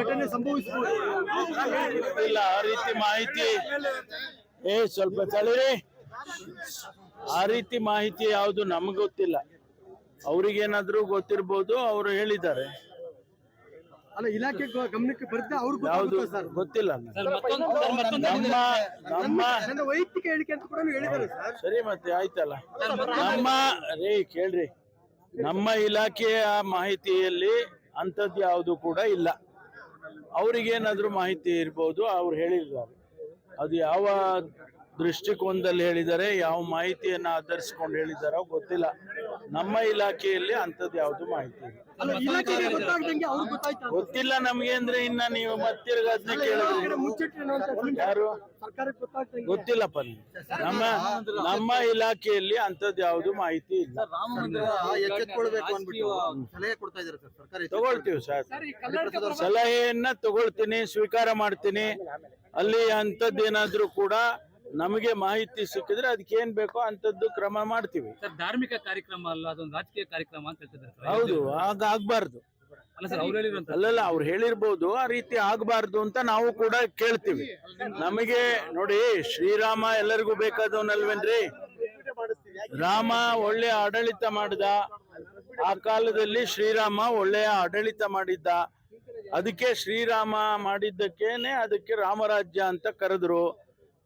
ಘಟನೆ ಸಂಭವಿಸಬಹುದು ಇಲ್ಲ ಆ ರೀತಿ ಮಾಹಿತಿ. ಏ ಸ್ವಲ್ಪ ತಳಿರಿ ಆ ರೀತಿ ಮಾಹಿತಿ ಯಾವುದು ನಮ್ಗೆ ಗೊತ್ತಿಲ್ಲ. ಅವ್ರಿಗೇನಾದ್ರೂ ಗೊತ್ತಿರ್ಬೋದು ಅವರು ಹೇಳಿದ್ದಾರೆ. ಅಲ್ಲ ಇಲಾಖೆ ಗಮನಕ್ಕೆ ಬರುತ್ತೆ ಅವ್ರಿಗೆ ಯಾವುದು ಗೊತ್ತಿಲ್ಲ. ನಮ್ಮ ನಮ್ಮ ವೈಯಕ್ತಿಕ ಹೇಳಿಕೆ ಅಂತ ಕೂಡ ಹೇಳಿದ್ದಾರೆ ಸರ್. ಸರಿ ಮತ್ತೆ ಆಯ್ತಲ್ಲ. ನಮ್ಮ ರೇ ಕೇಳ್ರಿ. ನಮ್ಮ ಇಲಾಖೆಯ ಮಾಹಿತಿಯಲ್ಲಿ ಅಂಥದ್ದು ಯಾವುದು ಕೂಡ ಇಲ್ಲ. ಅವರಿಗೇನಾದರೂ ಮಾಹಿತಿ ಇರ್ಬೋದು ಅವ್ರು ಹೇಳಿದ್ದಾರೆ ಅದು ಯಾವ ದೃಷ್ಟಿಕೋನದಲ್ಲಿ ಹೇಳಿದ್ದಾರೆ ಯಾವ ಮಾಹಿತಿಯನ್ನ ಆಧರಿಸಿಕೊಂಡು ಹೇಳಿದಾರೋ ಗೊತ್ತಿಲ್ಲ. ನಮ್ಮ ಇಲಾಖೆಯಲ್ಲಿ ಅಂಥದ್ದು ಯಾವುದು ಮಾಹಿತಿ ಗೊತ್ತಿಲ್ಲ ನಮ್ಗೆ ಅಂದ್ರೆ ಇನ್ನ ನೀವು ಮತ್ತಿರ್ಗ ಅದನ್ನ ಕೇಳಿದ್ರಿ ಮುಚ್ಚಿಟ್ಟಿರುವಂತ ಯಾರು? ಗೊತ್ತಿಲ್ಲಪ್ಪ ನೀವು ನಮ್ಮ ನಮ್ಮ ಇಲಾಖೆಯಲ್ಲಿ ಅಂಥದ್ದು ಯಾವುದು ಮಾಹಿತಿ ಇಲ್ಲ. ತಗೊಳ್ತೀವಿ ಸರ್. ಸಲಹೆಯನ್ನ ತಗೊಳ್ತೀನಿ ಸ್ವೀಕಾರ ಮಾಡ್ತೀನಿ. ಅಲ್ಲಿ ಅಂಥದ್ದೇನಾದ್ರೂ ಕೂಡ ನಮಗೆ ಮಾಹಿತಿ ಸಿಕ್ಕಿದ್ರೆ ಅದಕ್ಕೆ ಏನ್ ಬೇಕೋ ಅಂತದ್ದು ಕ್ರಮ ಮಾಡ್ತೀವಿ. ಸರ್ ಧಾರ್ಮಿಕ ಕಾರ್ಯಕ್ರಮ ಅಲ್ಲ ಅದೊಂದು ರಾಜಕೀಯ ಕಾರ್ಯಕ್ರಮ ಅಂತ ಹೇಳ್ತಿದ್ದಾರೆ ಸರ್. ಹೌದು ಆಗ ಆಗ್ಬಾರ್ದು. ಅಲ್ಲ ಸರ್ ಅವ್ರು ಹೇಳಿರುವಂತ ಅಲ್ಲಲ್ಲ ಅವ್ರು ಹೇಳಿರ್ಬೋದು ಆ ರೀತಿ ಆಗ್ಬಾರ್ದು ಅಂತ ನಾವು ಕೂಡ ಕೇಳ್ತೀವಿ. ನಮಗೆ ನೋಡಿ ಶ್ರೀರಾಮ ಎಲ್ಲರಿಗೂ ಬೇಕಾದವನಲ್ವೇನ್ರಿ? ರಾಮ ಒಳ್ಳೆಯ ಆಡಳಿತ ಮಾಡಿದ. ಆ ಕಾಲದಲ್ಲಿ ಶ್ರೀರಾಮ ಒಳ್ಳೆಯ ಆಡಳಿತ ಮಾಡಿದ್ದ. ಅದಕ್ಕೆ ಶ್ರೀರಾಮ ಮಾಡಿದ್ದಕ್ಕೇನೆ ಅದಕ್ಕೆ ರಾಮರಾಜ್ಯ ಅಂತ ಕರೆದ್ರು.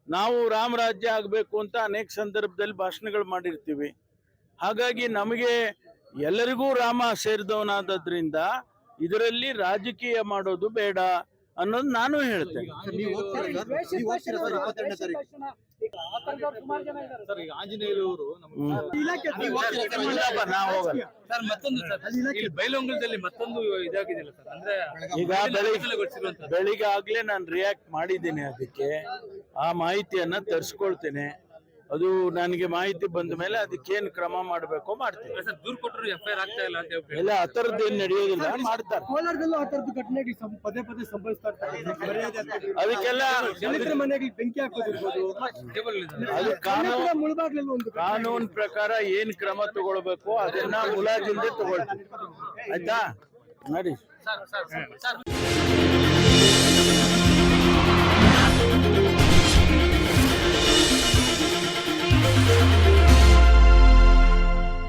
ನಾವು ರಾಮರಾಜ್ಯ ಆಗಬೇಕು ಅಂತ ಅನೇಕ ಸಂದರ್ಭದಲ್ಲಿ ಭಾಷಣಗಳು ಮಾಡಿರ್ತೀವಿ. ಹಾಗಾಗಿ ನಮಗೆ ಎಲ್ಲರಿಗೂ ರಾಮ ಸೇರಿದವನಾದದ್ರಿಂದ ಇದರಲ್ಲಿ ರಾಜಕೀಯ ಮಾಡೋದು ಬೇಡ ಅನ್ನೋದು ನಾನು ಹೇಳ್ತೇನೆ. ಈಗ. ಬೆಳಿಗ್ಗೆ ಆಗ್ಲೇ ನಾನು ರಿಯಾಕ್ಟ್ ಮಾಡಿದ್ದೀನಿ ಅದಕ್ಕೆ. ಆ ಮಾಹಿತಿಯನ್ನ ತರಿಸ್ಕೊಳ್ತೇನೆ. ಅದು ನನಗೆ ಮಾಹಿತಿ ಬಂದ ಮೇಲೆ ಅದಕ್ಕೇನು ಕ್ರಮ ಮಾಡಬೇಕು ಮಾಡ್ತೀನಿ. ಸರ್ ದೂರ್ ಕೊಟ್ಟರು ಎಫ್ ಆಗ್ತಾ ಇಲ್ಲ ಅಂತ ಹೇಳ್ಬಿಟ್ಟು. ಎಲ್ಲ ಆ ಥರದ್ದು ಏನು ನಡೆಯೋದಿಲ್ಲ ಮಾಡ್ತಾರೆ. ಕೋಲಾರದಲ್ಲೂ ಆ ತರದ್ದು ಘಟನೆಗಳು ಸಂ- ಪದೇ ಪದೇ ಸಂಭವಿಸ್ತಾ ಇರ್ತಾರೆ ಅದಕ್ಕೆಲ್ಲ ದಲಿತರ ಮನೆಗಳಿಗೆ ಬೆಂಕಿ ಹಾಕೋದಿರ್ಬೋದು. ಟೇಬಲ್ ಇದೆ. ಅದು ಕಾನೂನು ಕೂಡ ಒಂದು ಘಟನೆ ಕಾನೂನು ಪ್ರಕಾರ ಏನ್ ಕ್ರಮ ತಗೊಳ್ಬೇಕು ಅದನ್ನ ಮುಲಾಜಿಂದ ತಗೊಳ್ತೀವಿ. ಆಯ್ತಾ? ನಡಿ. Sir sir sir.